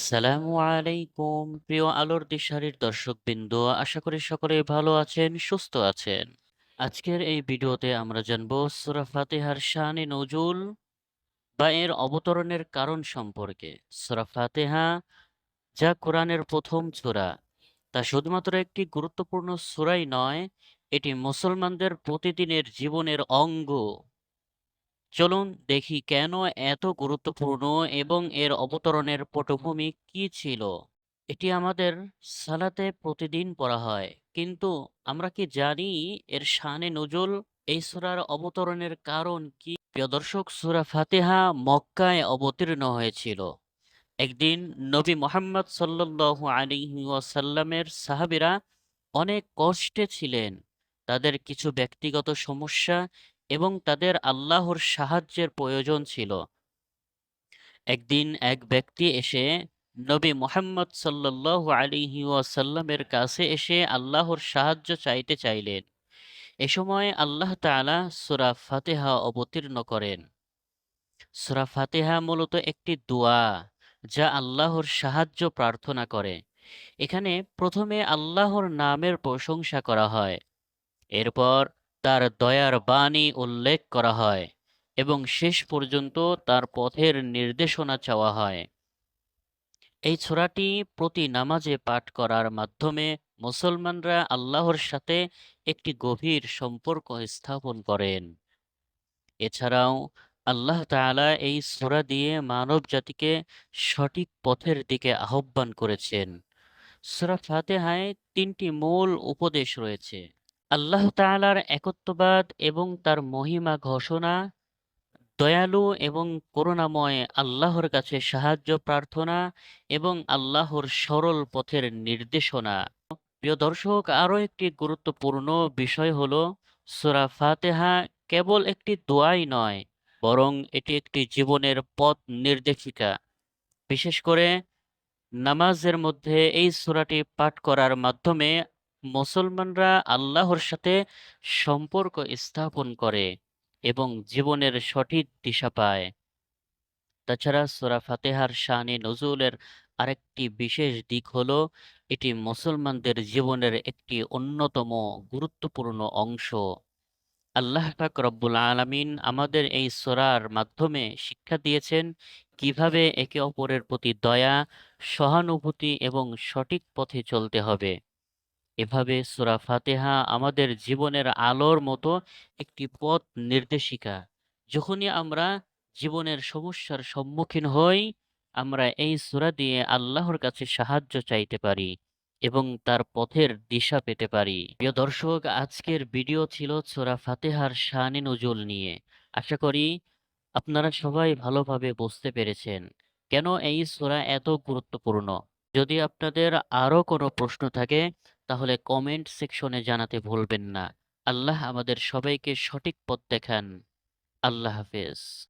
আসসালামু আলাইকুম। প্রিয় আলোর দিশারির দর্শকবৃন্দ, আশা করি সকলে ভালো আছেন, সুস্থ আছেন। আজকের এই ভিডিওতে আমরা জানব সূরা ফাতিহার শানে নজুল বা এর অবতরণের কারণ সম্পর্কে। সূরা ফাতিহা যা কোরআনের প্রথম সূরা, তা শুধুমাত্র একটি গুরুত্বপূর্ণ সূরাই নয়, এটি মুসলমানদের প্রতিদিনের জীবনের অঙ্গ। চলুন দেখি কেন এত গুরুত্বপূর্ণ এবং এর অবতরণের পটভূমি কি ছিল? এটি আমাদের সালাতে প্রতিদিন পড়া হয়, কিন্তু আমরা কি জানি এর শানে নজুল এই সূরার অবতরণের কারণ কি? প্রিয় দর্শক, সূরা ফাতিহা মক্কায় অবতীর্ণ হয়েছিল। একদিন নবী মোহাম্মদ সাল্লাল্লাহু আলাইহি ওয়াসাল্লামের সাহাবীরা অনেক কষ্টে ছিলেন। তাদের কিছু ব্যক্তিগত সমস্যা এবং তাদের আল্লাহর সাহায্যের প্রয়োজন ছিল। একদিন এক ব্যক্তি এসে নবী মোহাম্মদ সাল্লাল্লাহু আলাইহি ওয়াসাল্লামের কাছে এসে আল্লাহর সাহায্য চাইতে চাইলেন। এ সময় আল্লাহ তাআলা সূরা ফাতিহা অবতীর্ণ করেন। সূরা ফাতেহা মূলত একটি দোয়া যা আল্লাহর সাহায্য প্রার্থনা করে। এখানে প্রথমে আল্লাহর নামের প্রশংসা করা হয়। এরপর তার দয়ার বাণী উল্লেখ করা হয় এবং শেষ পর্যন্ত তার পথের নির্দেশনা চাওয়া হয়। এই ছোরাটি প্রতি নামাজে পাঠ করার মাধ্যমে মুসলমানরা আল্লাহর সাথে একটি গভীর সম্পর্ক স্থাপন করেন। এছাড়াও আল্লাহ তাআলা এই সূরা দিয়ে মানব জাতিকে সঠিক পথের দিকে আহ্বান করেছেন। সূরা ফাতেহায় তিনটি মূল উপদেশ রয়েছে। আল্লাহ তাআলার একত্ববাদ এবং তার মহিমা ঘোষণা, দয়ালু এবং করুণাময় আল্লাহর কাছে সাহায্য প্রার্থনা এবং আল্লাহর সরল পথের নির্দেশনা। প্রিয় দর্শক, আরও একটি গুরুত্বপূর্ণ বিষয় হল, সূরা ফাতেহা কেবল একটি দোয়াই নয়, বরং এটি একটি জীবনের পথ নির্দেশিকা। বিশেষ করে নামাজের মধ্যে এই সূরাটি পাঠ করার মাধ্যমে মুসলমানরা আল্লাহর সাথে সম্পর্ক স্থাপন করে এবং জীবনের সঠিক দিশা পায়। তাছাড়া সোরা ফাতেহার শানে নজরুলের আরেকটি বিশেষ দিক হল, এটি মুসলমানদের জীবনের একটি অন্যতম গুরুত্বপূর্ণ অংশ। আল্লাহ পাক রব্বুল আলামিন আমাদের এই সোরার মাধ্যমে শিক্ষা দিয়েছেন কীভাবে একে অপরের প্রতি দয়া, সহানুভূতি এবং সঠিক পথে চলতে হবে। এভাবে সূরা ফাতিহা আমাদের জীবনের আলোর মতো একটি পথ নির্দেশিকা। যখনই আমরা জীবনের সমস্যার সম্মুখীন হই, আমরা এই সূরা দিয়ে আল্লাহর কাছে সাহায্য চাইতে পারি এবং তার পথের দিশা পেতে পারি। প্রিয় দর্শক, আজকের ভিডিও ছিল সূরা ফাতেহার শানে নজুল নিয়ে। আশা করি আপনারা সবাই ভালোভাবে বুঝতে পেরেছেন কেন এই সূরা এত গুরুত্বপূর্ণ। যদি আপনাদের আরও কোনো প্রশ্ন থাকে তাহলে কমেন্ট সেকশনে জানাতে ভুলবেন না। আল্লাহ আমাদের সবাইকে সঠিক পথ দেখান। আল্লাহ হাফেজ।